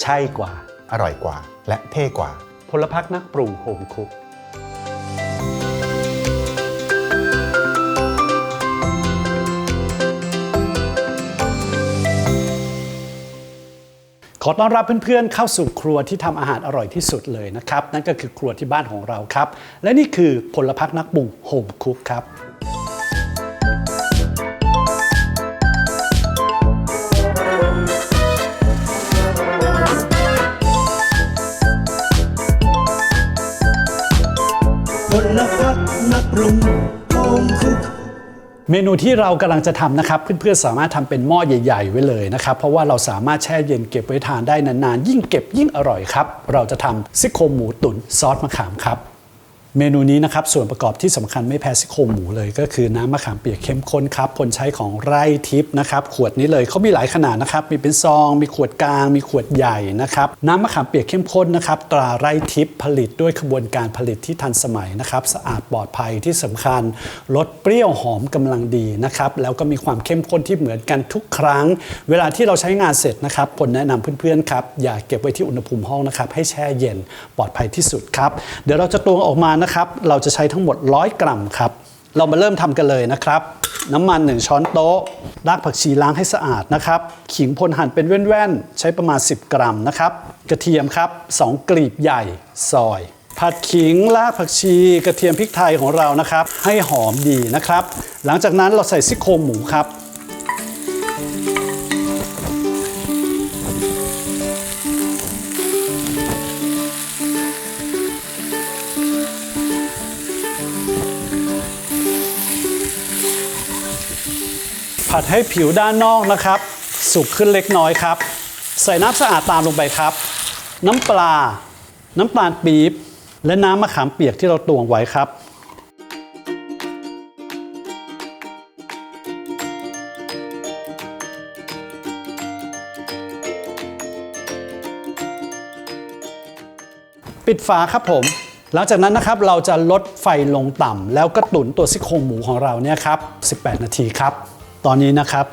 ใช่กว่า อร่อยกว่า และเท่กว่า พลพักนักปรุงโฮมคุกขอต้อนรับเพื่อนๆเข้าสู่ครัวที่ทำอาหารอร่อยที่สุดเลยนะครับ นั่นก็คือครัวที่บ้านของเราครับ และนี่คือพลพักนักปรุงโฮมคุกครับ เมนูที่เรากำลังจะทำนะครับเพื่อนๆสามารถทำเป็นหม้อใหญ่ ๆ ไว้เลยนะครับ เพราะว่าเราสามารถแช่เย็นเก็บไว้ทานได้นานๆ ยิ่งเก็บยิ่งอร่อยครับ เราจะทำซี่โครงหมูตุ๋นซอสมะขามครับ เมนูนี้นะครับส่วนประกอบที่สำคัญไม่แพ้ซี่โครงหมูเลย ก็คือน้ำมะขามเปียกเข้มข้นครับผลใช้ของไร่ทิพย์นะครับขวดนี้เลยเขามีหลายขนาดนะครับมีเป็นซอง มีขวดกลาง มีขวดใหญ่นะครับน้ำมะขามเปียกเข้มข้นนะครับตราไร่ทิพย์ผลิตด้วยขบวนการผลิตที่ทันสมัยนะครับสะอาดปลอดภัยที่สำคัญรสเปรี้ยวหอมกำลังดีนะครับแล้วก็มีความเข้มข้นที่เหมือนกันทุกครั้ง เวลาที่เราใช้งานเสร็จนะครับผลแนะนำเพื่อนๆครับอย่าเก็บไว้ที่อุณหภูมิห้องนะครับให้แช่เย็นปลอดภัยที่สุดครับเดี๋ยวเราจะตวงออกมานะครับ เราจะใช้ทั้งหมด 100 กรัมครับ เรามาเริ่มทำกันเลยนะครับ น้ำมัน 1 ช้อนโต๊ะ รากผักชีล้างให้สะอาดนะครับ ขิงพลหั่นเป็นแว่นๆ ใช้ประมาณ 10 กรัมนะครับ กระเทียมครับ 2 กลีบใหญ่ซอย ผัดขิง รากผักชี กระเทียมพริกไทยของเรานะครับ ให้หอมดีนะครับ หลังจากนั้นเราใส่ซี่โครงหมูครับ ผัดให้ผิวด้านนอกนะครับ สุกขึ้นเล็กน้อยครับ ใส่น้ำสะอาดตามลงไปครับ น้ำปลา น้ำตาลปี๊บและน้ำมะขามเปียกที่เราตวงไว้ครับปิดฝาครับผม หลังจากนั้นนะครับเราจะลดไฟลงต่ำแล้วก็ตุ๋นตัวซี่โครงหมูของเราเนี่ยครับ 18 นาทีครับ ตอนนี้นะครับ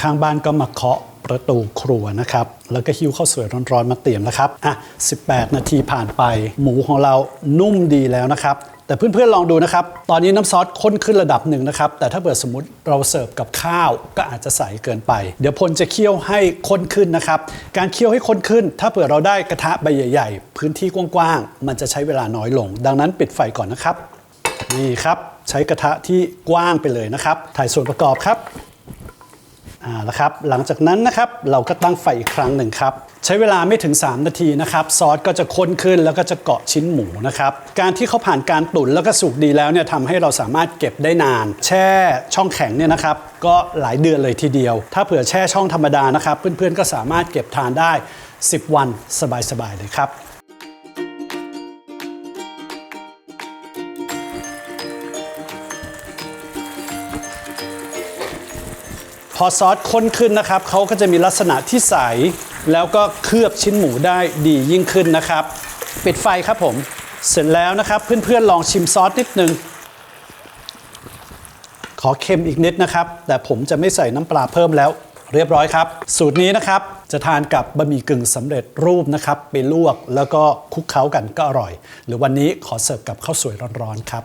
ข้างบ้านก็มาเคาะประตูครัวนะครับ แล้วก็หิ้วข้าวสวยร้อนๆมาเตรียมแล้วครับ อะ 18 นาทีผ่านไป หมูของเรานุ่มดีแล้วนะครับ แต่เพื่อนๆลองดูนะครับ ตอนนี้น้ำซอสข้นขึ้นระดับหนึ่งนะครับ แต่ถ้าเกิดสมมติเราเสิร์ฟกับข้าวก็อาจจะใสเกินไป เดี๋ยวพลจะเคี่ยวให้ข้นขึ้นนะครับ การเคี่ยวให้ข้นขึ้น ถ้าเผื่อเราได้กระทะใบใหญ่ ๆ พื้นที่กว้างๆ มันจะใช้เวลาน้อยลง ดังนั้นปิดไฟก่อนนะครับ นี่ครับ ใช้กระทะที่กว้างไปเลยนะครับ ถ่ายส่วนประกอบครับอ่าแล้วครับ หลังจากนั้นนะครับเราก็ตั้งไฟอีกครั้งหนึ่งครับ ใช้เวลาไม่ถึง 3 นาทีนะครับ ซอสก็จะข้นขึ้นแล้วก็จะเกาะชิ้นหมูนะครับ การที่เขาผ่านการตุ๋นแล้วก็สุกดีแล้วเนี่ยทำให้เราสามารถเก็บได้นาน แช่ช่องแข็งเนี่ยนะครับ ก็หลายเดือนเลยทีเดียว ถ้าเผื่อแช่ช่องธรรมดานะครับ เพื่อนๆก็สามารถเก็บทานได้ 10 วันสบายๆเลยครับ พอซอสข้นขึ้นนะครับเขาก็จะมีลักษณะที่ใส แล้วก็เคลือบชิ้นหมูได้ดียิ่งขึ้นนะครับ ปิดไฟครับผม เสร็จแล้วนะครับเพื่อนๆลองชิมซอสนิดนึง ขอเค็มอีกนิดนะครับ แต่ผมจะไม่ใส่น้ำปลาเพิ่มแล้ว เรียบร้อยครับ สูตรนี้นะครับจะทานกับบะหมี่กึ่งสำเร็จรูปนะครับ ไปลวกแล้วก็คลุกเคล้ากันก็อร่อย หรือวันนี้ขอเสิร์ฟกับข้าวสวยร้อนๆครับ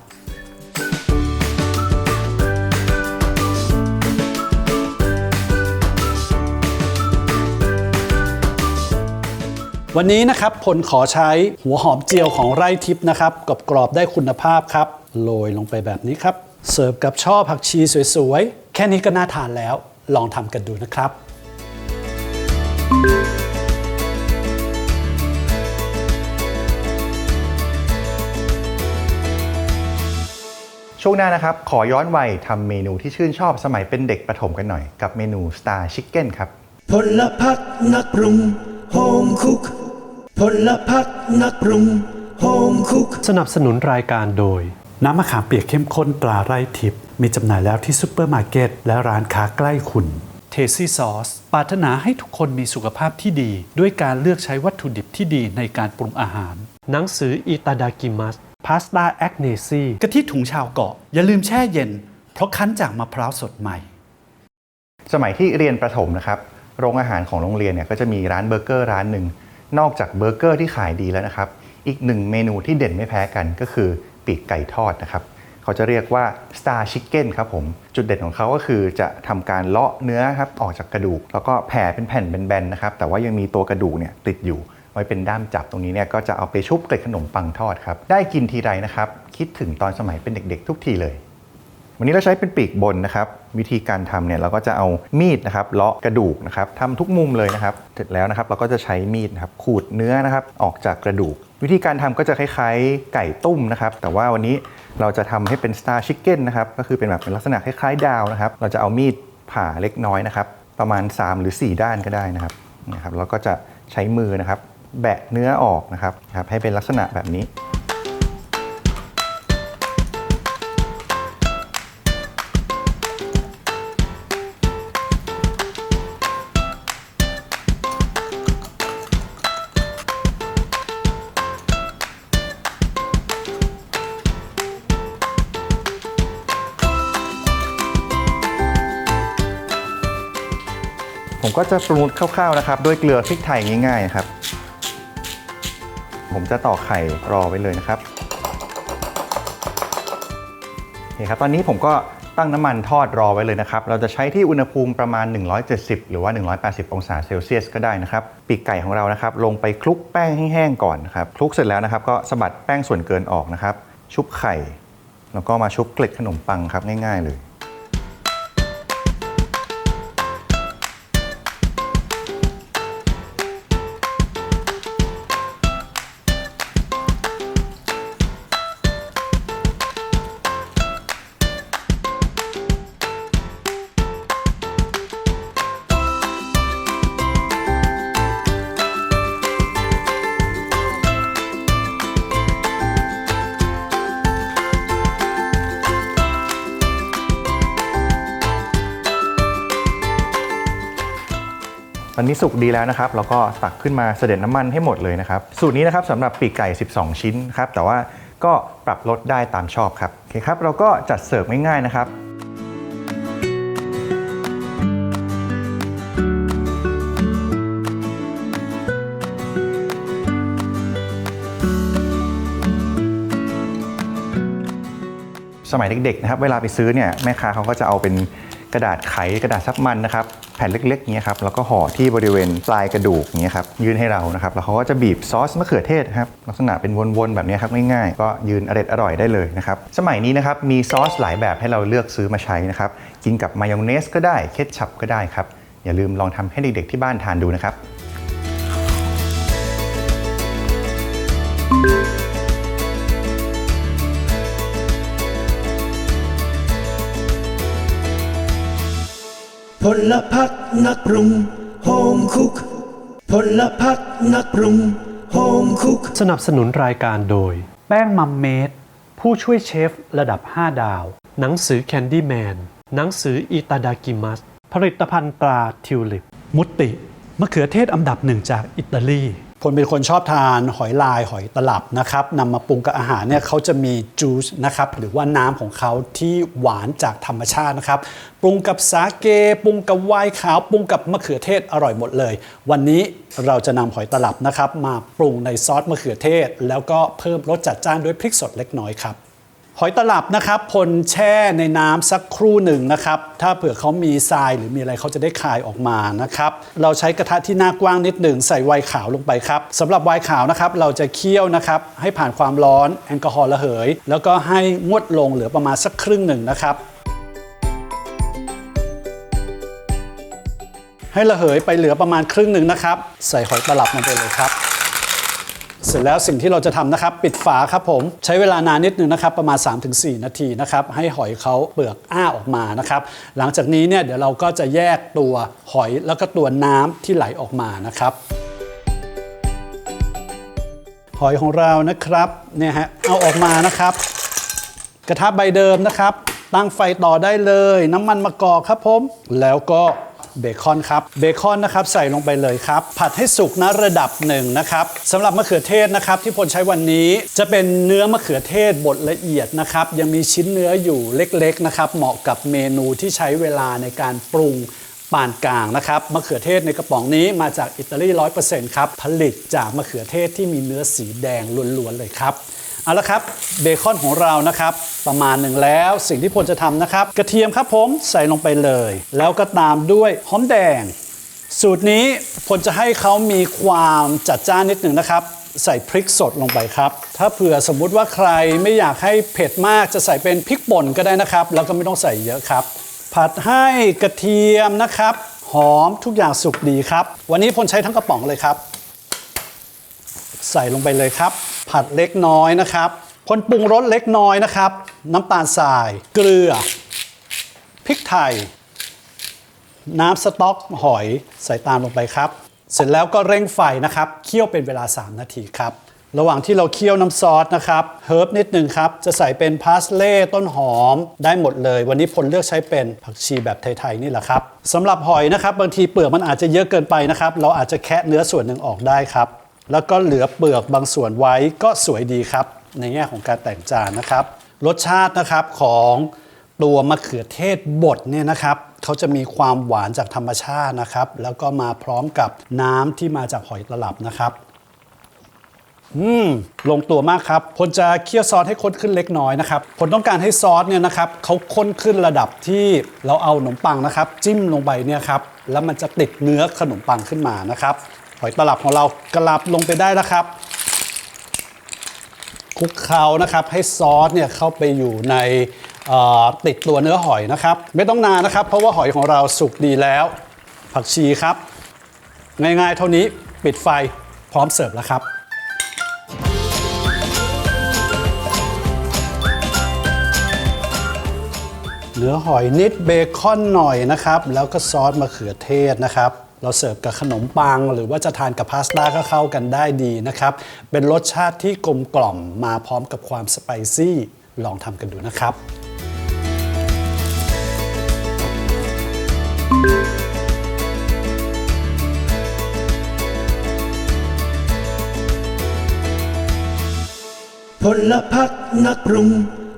วันนี้นะครับพลขอใช้หัวหอมเจียวของไร่ทิพย์นะครับกรอบๆได้คุณภาพครับ โรยลงไปแบบนี้ครับ เสิร์ฟกับช่อผักชีสวยๆ แค่นี้ก็น่าทานแล้ว ลองทำกันดูนะครับ ช่วงหน้านะครับ ขอย้อนวัยทำเมนูที่ชื่นชอบสมัยเป็นเด็กประถมกันหน่อย กับเมนู Star Chicken ครับพลพักนักปรุงโฮมคุก พลพักนักปรุงโฮมคุก สนับสนุนรายการโดย น้ำมะขามเปียกเข้มข้นตราไร่ทิพย์มีจำหน่ายแล้วที่ซุปเปอร์มาร์เก็ตและร้านค้าใกล้คุณ เทซี่ซอสปรารถนาให้ทุกคนมีสุขภาพที่ดี ด้วยการเลือกใช้วัตถุดิบที่ดีในการปรุงอาหาร หนังสืออิตาดากิมัสพาสต้าแอคเนซีกะทิถุงชาวเกาะ อย่าลืมแช่เย็น เพราะคั้นจากมะพร้าวสดใหม่ สมัยที่เรียนประถมนะครับ โรงอาหารของโรงเรียนเนี่ยก็จะมีร้านเบอร์เกอร์ร้านหนึ่ง นอกจากเบอร์เกอร์ที่ขายดีแล้วนะครับ อีกหนึ่งเมนูที่เด่นไม่แพ้กันก็คือปีกไก่ทอดนะครับ เขาจะเรียกว่า Star Chicken ครับผม จุดเด่นของเขาก็คือจะทำการเลาะเนื้อครับออกจากกระดูก แล้วก็แผ่เป็นแผ่นเป็นแบนๆนะครับ แต่ว่ายังมีตัวกระดูกเนี่ยติดอยู่ไว้เป็นด้ามจับตรงนี้เนี่ยก็จะเอาไปชุบเกล็ดขนมปังทอดครับ ได้กินทีไรนะครับ คิดถึงตอนสมัยเป็นเด็กๆ ทุกทีเลย วันนี้เราใช้เป็นปีกบนนะครับวิธีการทำเนี่ยเราก็จะเอามีดนะครับเลาะกระดูกนะครับทำทุกมุมเลยนะครับเสร็จแล้วนะครับเราก็จะใช้มีดนะครับขูดเนื้อนะครับออกจากกระดูก วิธีการทำก็จะคล้ายๆไก่ตุ้มนะครับแต่ว่าวันนี้เราจะทำให้เป็น Star Chicken นนะครับก็คือเป็นแบบเป็นลักษณะคล้ายๆดาวนะครับเราจะเอามีดผ่าเล็กน้อยนะครับประมาณ 3 หรือ 4 ด้านก็ได้นะครับนะครับแล้วก็จะใช้มือนะครับแบะเนื้อออกนะครับนะครับให้เป็นลักษณะแบบนี้ ก็จะปรุงคร่าวๆนะครับด้วยเกลือพริกไทยง่ายๆครับ ผมจะต่อกไข่รอไว้เลยนะครับโอเคครับตอนนี้ผมก็ตั้งน้ำมันทอดรอไว้เลยนะครับ เราจะใช้ที่อุณหภูมิประมาณ 170 หรือว่า 180 องศาเซลเซียสก็ได้นะครับ ปีกไก่ของเรานะครับ ลงไปคลุกแป้งแห้งๆก่อนนะครับ คลุกเสร็จแล้วนะครับ ก็สะบัดแป้งส่วนเกินออกนะครับ ชุบไข่ แล้วก็มาชุบเกล็ดขนมปังครับง่าย ๆ เลย ตอนนี้สุกดีแล้วนะครับเราก็ตักขึ้นมาเสด็จน้ำมันให้หมดเลยนะครับ สูตรนี้นะครับสำหรับปีกไก่ 12 ชิ้นครับแต่ว่าก็ปรับลดได้ตามชอบครับโอเคครับเราก็จัดเสิร์ฟง่ายๆนะครับสมัยเด็กๆนะครับเวลาไปซื้อเนี่ยแม่ค้าเขาก็จะเอาเป็นกระดาษไขกระดาษซับมันนะครับ แผ่นเล็กๆอย่างเงี้ยครับแล้วก็ห่อที่บริเวณปลายกระดูกอย่างเงี้ยครับยื่นให้เรานะครับแล้วเขาก็จะบีบซอสมะเขือเทศครับลักษณะเป็นวนๆแบบนี้ครับง่ายๆ ก็ยืนอร่อยอร่อยได้เลยนะครับสมัยนี้นะครับมีซอสหลายแบบให้เราเลือกซื้อมาใช้นะครับกินกับมายองเนสก็ได้เคทชัพก็ได้ครับอย่าลืมลองทำให้เด็กๆที่บ้านทานดูนะครับ พลพักนักปรุงโฮมคุกพลพักนักปรุงโฮมคุกสนับสนุนรายการโดย แป้งมัมเมดผู้ช่วยเชฟระดับ 5 ดาว หนังสือแคนดี้แมนหนังสืออิตาดากิมัส ผลิตภัณฑ์ตราทิวลิป มุตติมะเขือเทศอันดับหนึ่งจากอิตาลี คนเป็นคนชอบทานหอยลายหอยตลับนะครับนำมาปรุงกับอาหารเนี่ยเขาจะมีจูสนะครับหรือว่าน้ำของเขาที่หวานจากธรรมชาตินะครับ ปรุงกับสาเก ปรุงกับไวน์ขาว ปรุงกับมะเขือเทศอร่อยหมดเลย วันนี้เราจะนำหอยตลับนะครับ มาปรุงในซอสมะเขือเทศ แล้วก็เพิ่มรสจัดจ้านด้วยพริกสดเล็กน้อยครับ หอยตลับนะครับพลแช่ในน้ำสักครู่หนึ่งนะครับ ถ้าเผื่อเขามีทรายหรือมีอะไรเขาจะได้คายออกมานะครับ เราใช้กระทะที่หน้ากว้างนิดหนึ่งใส่ไวน์ขาวลงไปครับสำหรับไวน์ขาวนะครับเราจะเคี่ยวนะครับให้ผ่านความร้อนแอลกอฮอล์ระเหย แล้วก็ให้งวดลงเหลือประมาณสักครึ่งหนึ่งนะครับให้ระเหยไปเหลือประมาณครึ่งหนึ่งนะครับ ใส่หอยตลับลงไปเลยครับ เสร็จแล้วสิ่งที่เราจะทำนะครับ ปิดฝาครับผมใช้เวลานานนิดนึงนะครับ ประมาณ 3-4 นาทีนะครับ ให้หอยเขาเปลือกอ้าออกมานะครับ หลังจากนี้เนี่ยเดี๋ยวเราก็จะแยกตัวหอยแล้วก็ตัวน้ำที่ไหลออกมานะครับ หอยของเรานะครับเนี่ยฮะเอาออกมานะครับ กระทะใบเดิมนะครับ ตั้งไฟต่อได้เลย น้ำมันมะกอกครับผมแล้วก็ เบคอนครับเบคอนนะครับใส่ลงไปเลยครับ ผัดให้สุกนะระดับหนึ่งนะครับสำหรับมะเขือเทศนะครับที่พลใช้วันนี้จะเป็นเนื้อมะเขือเทศบดละเอียดนะครับยังมีชิ้นเนื้ออยู่เล็กๆนะครับเหมาะกับเมนูที่ใช้เวลาในการปรุงปานกลางนะครับมะเขือเทศในกระป๋องนี้มาจากอิตาลี 100%ครับผลิตจากมะเขือเทศที่มีเนื้อสีแดงล้วนๆเลยครับ เอาละครับเบคอนของเรานะครับ ประมาณหนึ่งแล้วสิ่งที่พลจะทำนะครับ กระเทียมครับผมใส่ลงไปเลย แล้วก็ตามด้วยหอมแดง สูตรนี้พลจะให้เขามีความจัดจ้านนิดหนึ่งนะครับ ใส่พริกสดลงไปครับ ถ้าเผื่อสมมุติว่าใครไม่อยากให้เผ็ดมากจะใส่เป็นพริกป่นก็ได้นะครับ แล้วก็ไม่ต้องใส่เยอะครับ ผัดให้กระเทียมนะครับ หอมทุกอย่างสุกดีครับ วันนี้พลใช้ทั้งกระป๋องเลยครับ ใส่ลงไปเลยครับ ผัดเล็กน้อยนะครับพลปรุงรสเล็กน้อยนะครับ น้ำตาลทราย เกลือ พริกไทย น้ำสต๊อกหอยใส่ตามลงไปครับ เสร็จแล้วก็เร่งไฟนะครับเคี่ยวเป็นเวลา 3 นาทีครับ ระหว่างที่เราเคี่ยวน้ำซอสนะครับเฮิร์บนิดนึงครับ จะใส่เป็นพาสเล่ต้นหอมได้หมดเลย วันนี้ผลเลือกใช้เป็นผักชีแบบไทย ๆ นี่แหละครับสำหรับหอยนะครับ บางทีเปลือกมันอาจจะเยอะเกินไปนะครับ เราอาจจะแคะเนื้อส่วนหนึ่งออกได้ครับ แล้วก็เหลือเปลือกบางส่วนไว้ก็สวยดีครับ ในแง่ของการแต่งจานนะครับ รสชาตินะครับของตัวมะเขือเทศบดเนี่ยนะครับเขาจะมีความหวานจากธรรมชาตินะครับ แล้วก็มาพร้อมกับน้ำที่มาจากหอยตลับนะครับอืมลงตัวมากครับพลจะเคี่ยวซอสให้ข้นขึ้นเล็กน้อยนะครับผลต้องการให้ซอสเนี่ยนะครับเขาข้นขึ้นระดับที่เราเอาขนมปังนะครับ จิ้มลงไปเนี่ยครับแล้วมันจะติดเนื้อขนมปังขึ้นมานะครับ หอยตลับของเรากลับลงไปได้แล้วครับคลุกเคล้านะครับ ให้ซอสเนี่ยเข้าไปอยู่ในติดตัวเนื้อหอยนะครับ ไม่ต้องนานนะครับ เพราะว่าหอยของเราสุกดีแล้ว ผักชีครับ ง่ายๆเท่านี้ปิดไฟพร้อมเสิร์ฟแล้วครับเนื้อหอยนิดเบคอนหน่อยนะครับ แล้วก็ซอสมะเขือเทศนะครับ เราเสิร์ฟกับขนมปัง หรือว่าจะทานกับพาสต้าก็เข้ากันได้ดีนะครับ เป็นรสชาติที่กลมกล่อมมาพร้อมกับความสไปซี่ลองทำกันดูนะครับพลพักนักปรุง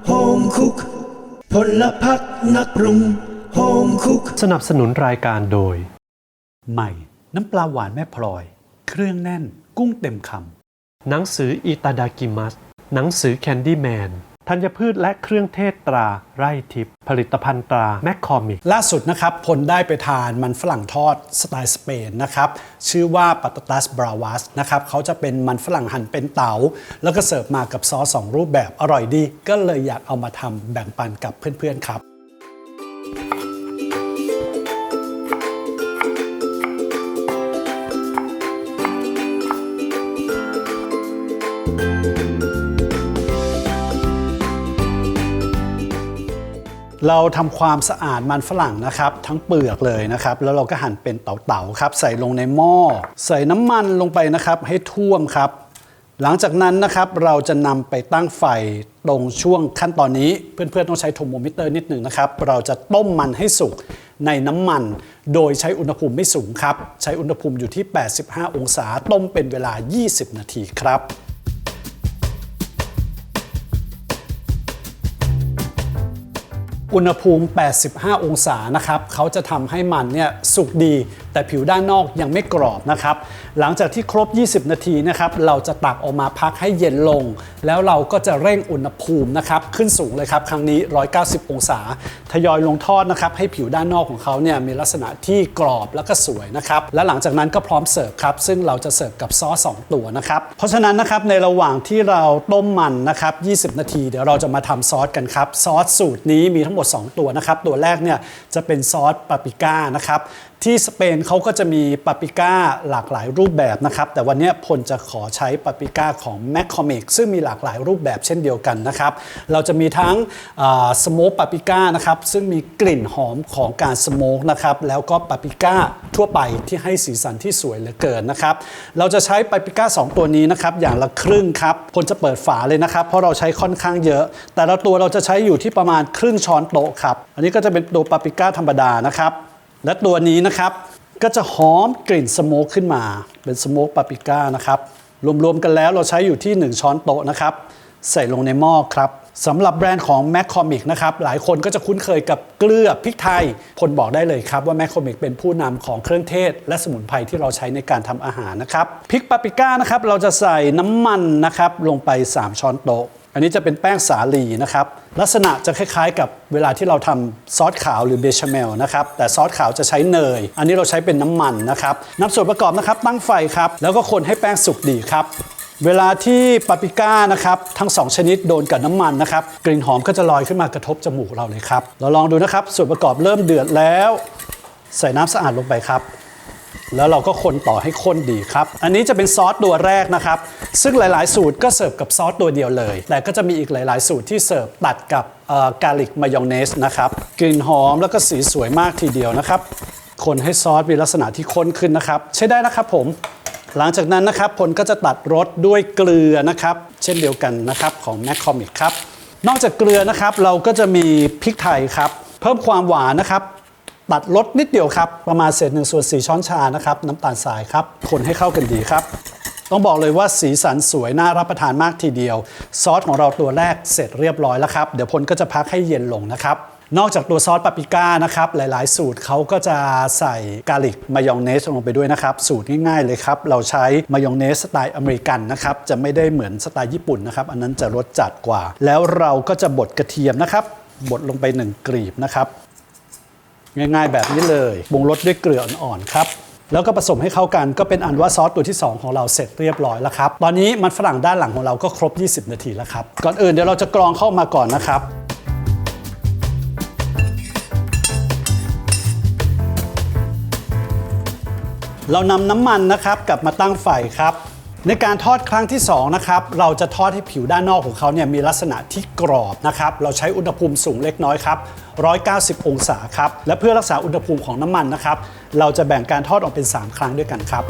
โฮมคุกพลพักนักปรุงโฮมคุกสนับสนุนรายการโดย ใหม่ น้ำปลาหวานแม่พลอย เครื่องแน่น กุ้งเต็มคำหนังสืออิตาดากิมัส หนังสือแคนดี้แมนธัญพืชและเครื่องเทศตราไร่ทิพย์ผลิตภัณฑ์ตราแมคคอมิกล่าสุดนะครับพลได้ไปทานมันฝรั่งทอดสไตล์สเปนนะครับชื่อว่าปาตตัสบราวาสนะครับเขาจะเป็นมันฝรั่งหั่นเป็นเตา๋า แล้วก็เสิร์ฟมากับซอสสองรูปแบบอร่อยดี ก็เลยอยากเอามาทำแบ่งปันกับเพื่อนๆครับ เราทำความสะอาดมันฝรั่งนะครับทั้งเปลือกเลยนะครับ แล้วเราก็หั่นเป็นเต๋าๆครับ ใส่ลงในหม้อ ใส่น้ำมันลงไปนะครับ ให้ท่วมครับ หลังจากนั้นนะครับเราจะนำไปตั้งไฟตรงช่วงขั้นตอนนี้ เพื่อนๆต้องใช้โทโมมิเตอร์นิดหนึ่งนะครับ เราจะต้มมันให้สุกในน้ำมัน โดยใช้อุณหภูมิไม่สูงครับ ใช้อุณหภูมิอยู่ที่ 85 องศา ต้มเป็นเวลา 20 นาทีครับ อุณหภูมิ 85 องศานะครับเขาจะทำให้มันเนี่ยสุกดี แต่ผิวด้านนอกยังไม่กรอบนะครับ หลังจากที่ครบ 20 นาทีนะครับเราจะตักออกมาพักให้เย็นลง แล้วเราก็จะเร่งอุณหภูมินะครับขึ้นสูงเลยครับครั้งนี้ 190 องศา ทยอยลงทอดนะครับให้ผิวด้านนอกของเขาเนี่ยมีลักษณะที่กรอบแล้วก็สวยนะครับและหลังจากนั้นก็พร้อมเสิร์ฟครับซึ่งเราจะเสิร์ฟกับซอส2ตัวนะครับเพราะฉะนั้นนะครับในระหว่างที่เราต้มมันนะครับ 20 นาทีเดี๋ยวเราจะมาทำซอสกันครับซอสสูตรนี้มีทั้งหมด 2 ตัวนะครับตัวแรกเนี่ยจะเป็นซอสปาปริก้านะครับ ที่สเปนเขาก็จะมีปาปริก้าหลากหลายรูปแบบนะครับ แต่วันนี้พลจะขอใช้ปาปริก้าของ m c c o m i c ซึ่งมีหลากหลายรูปแบบเช่นเดียวกันนะครับ เราจะมีทั้งสโมกปาปริก้านะครับซึ่งมีกลิ่นหอมของการสโมกนะครับแล้วก็ปาปริก้าทั่วไปที่ให้สีสันที่สวยเหลือเกินนะครับ เราจะใช้ปาปริก้าสองตัวนี้นะครับอย่างละครึ่งครับพลจะเปิดฝาเลยนะครับ เพราะเราใช้ค่อนข้างเยอะ แต่ละตัวเราจะใช้อยู่ที่ประมาณครึ่งช้อนโต๊ะครับอันนี้ก็จะเป็นตัวปาปริก้าธรรมดานะครับ และตัวนี้นะครับก็จะหอมกลิ่นสโมกขึ้นมา เป็นสโมกปาปริก้านะครับรวมๆกันแล้วเราใช้อยู่ที่ 1 ช้อนโต๊ะนะครับ ใส่ลงในหม้อครับสำหรับแบรนด์ของ m c c o m i c นะครับ หลายคนก็จะคุ้นเคยกับเกลือพริกไทยพลบอกได้เลยครับว่า m c c o m i c เป็นผู้นำของเครื่องเทศ และสมุนไพรที่เราใช้ในการทำอาหารนะครับพริกปาปริก้านะครับเราจะใส่น้ำมันนะครับลงไป 3 ช้อนโต๊ะ อันนี้จะเป็นแป้งสาลีนะครับ ลักษณะจะคล้ายๆ กับเวลาที่เราทำซอสขาวหรือเบชาเมลนะครับ แต่ซอสขาวจะใช้เนย อันนี้เราใช้เป็นน้ำมันนะครับนำส่วนประกอบนะครับตั้งไฟครับ แล้วก็คนให้แป้งสุกดีครับ เวลาที่ปาปริก้านะครับทั้ง 2 ชนิดโดนกับน้ำมันนะครับ กลิ่นหอมก็จะลอยขึ้นมากระทบจมูกเราเลยครับ เราลองดูนะครับส่วนประกอบเริ่มเดือดแล้ว ใส่น้ำสะอาดลงไปครับ แล้วเราก็คนต่อให้ข้นดีครับ อันนี้จะเป็นซอสตัวแรกนะครับ ซึ่งหลาย ๆ สูตรก็เสิร์ฟกับซอสตัวเดียวเลย แต่ก็จะมีอีกหลาย ๆ สูตรที่เสิร์ฟตัดกับกาลิกมายองเนสนะครับกลิ่นหอมแล้วก็สีสวยมากทีเดียวนะครับ คนให้ซอสมีลักษณะที่ข้นขึ้นนะครับ ใช้ได้นะครับผม หลังจากนั้นนะครับพลก็จะตัดรสด้วยเกลือนะครับ เช่นเดียวกันนะครับของ m c c o m i c ครับนอกจากเกลือนะครับเราก็จะมีพริกไทยครับ เพิ่มความหวานนะครับ ตัดรสนิดเดียวครับ ประมาณเศษหนึ่งส่วนสี่ช้อนชานะครับ น้ำตาลทรายครับ คนให้เข้ากันดีครับ ต้องบอกเลยว่าสีสันสวยน่ารับประทานมากทีเดียว ซอสของเราตัวแรกเสร็จเรียบร้อยแล้วครับ เดี๋ยวพลก็จะพักให้เย็นลงนะครับนอกจากตัวซอสปาปริก้านะครับ หลาย ๆ สูตรเขาก็จะใส่กาลิกมายองเนสลงไปด้วยนะครับ สูตรง่าย ๆ เลยครับ เราใช้มายองเนสสไตล์อเมริกันนะครับ จะไม่ได้เหมือนสไตล์ญี่ปุ่นนะครับ อันนั้นจะรสจัดกว่า แล้วเราก็จะบดกระเทียมนะครับ บดลงไปหนึ่งกรีบนะครับ ง่ายๆแบบนี้เลยปรุงรสด้วยเกลืออ่อนๆครับแล้วก็ผสมให้เข้ากันก็เป็นอันว่าซอสตัวที่ 2 ของเราเสร็จเรียบร้อยแล้วครับตอนนี้มันฝรั่งด้านหลังของเราก็ครบ 20 นาทีแล้วครับก่อนอื่นเดี๋ยวเราจะกรองเข้ามาก่อนนะครับเรานำน้ำมันนะครับกลับมาตั้งไฟครับ ในการทอดครั้งที่2นะครับเราจะทอดให้ผิวด้านนอกของเขาเนี่ยมีลักษณะที่กรอบนะครับเราใช้อุณหภูมิสูงเล็กน้อยครับ 190 องศาครับและเพื่อรักษาอุณหภูมิของน้ำมันนะครับเราจะแบ่งการทอดออกเป็น 3 ครั้งด้วยกันครับ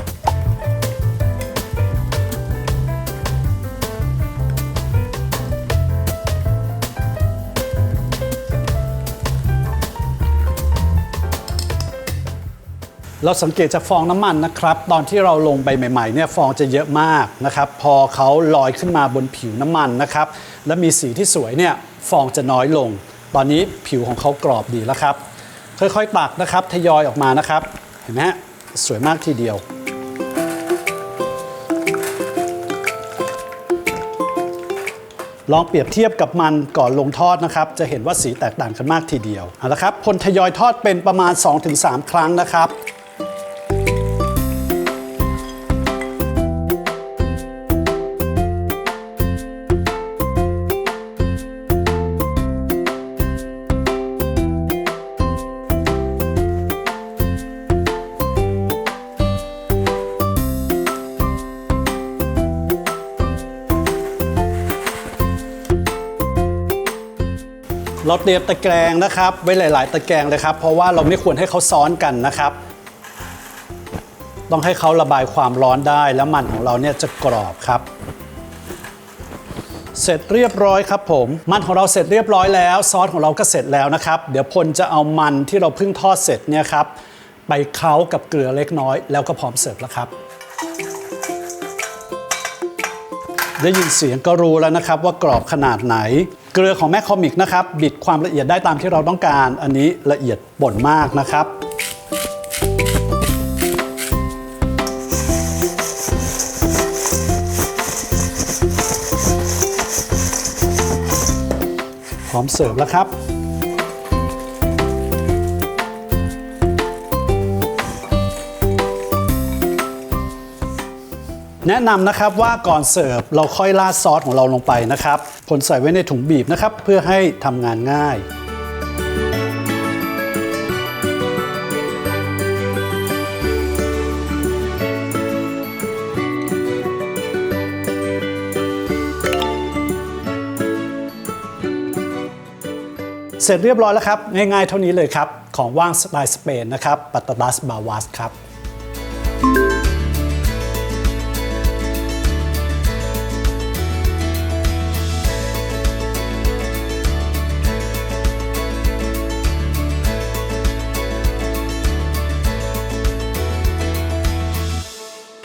เราสังเกตจากฟองน้ำมันนะครับ ตอนที่เราลงไปใหม่ๆเนี่ยฟองจะเยอะมากนะครับ พอเขาลอยขึ้นมาบนผิวน้ำมันนะครับ และมีสีที่สวยเนี่ยฟองจะน้อยลง ตอนนี้ผิวของเขากรอบดีแล้วครับ ค่อยๆตักนะครับทยอยออกมานะครับ เห็นไหมฮะสวยมากทีเดียวลองเปรียบเทียบกับมันก่อนลงทอดนะครับ จะเห็นว่าสีแตกต่างกันมากทีเดียวเอาละครับพลทยอยทอดเป็นประมาณ 2-3 ครั้งนะครับ เราเตรียมตะแกรงนะครับไว้หลาย ๆ ตะแกรงเลยครับ เพราะว่าเราไม่ควรให้เขาซ้อนกันนะครับ ต้องให้เขาระบายความร้อนได้แล้วมันของเราเนี่ยจะกรอบครับ เสร็จเรียบร้อยครับผม มันของเราเสร็จเรียบร้อยแล้ว ซอสของเราก็เสร็จแล้วนะครับ เดี๋ยวพลจะเอามันที่เราเพิ่งทอดเสร็จเนี่ยครับไปเคล้ากับเกลือเล็กน้อย แล้วก็พร้อมเสิร์ฟแล้วครับ ได้ยินเสียงก็รู้แล้วนะครับว่ากรอบขนาดไหน เกลือของแมคคอมิกนะครับ บิดความละเอียดได้ตามที่เราต้องการ อันนี้ละเอียดบ่นมากนะครับ พร้อมเสิร์ฟแล้วครับ แนะนำนะครับว่าก่อนเสิร์ฟเราค่อยราดซอสของเราลงไปนะครับผลใส่ไว้ในถุงบีบนะครับ เพื่อให้ทำงานง่ายเสร็จเรียบร้อยแล้วครับ ง่ายๆเท่านี้เลยครับ ของว่างสไตล์สเปนนะครับปัตตาบัสบาวาสครับ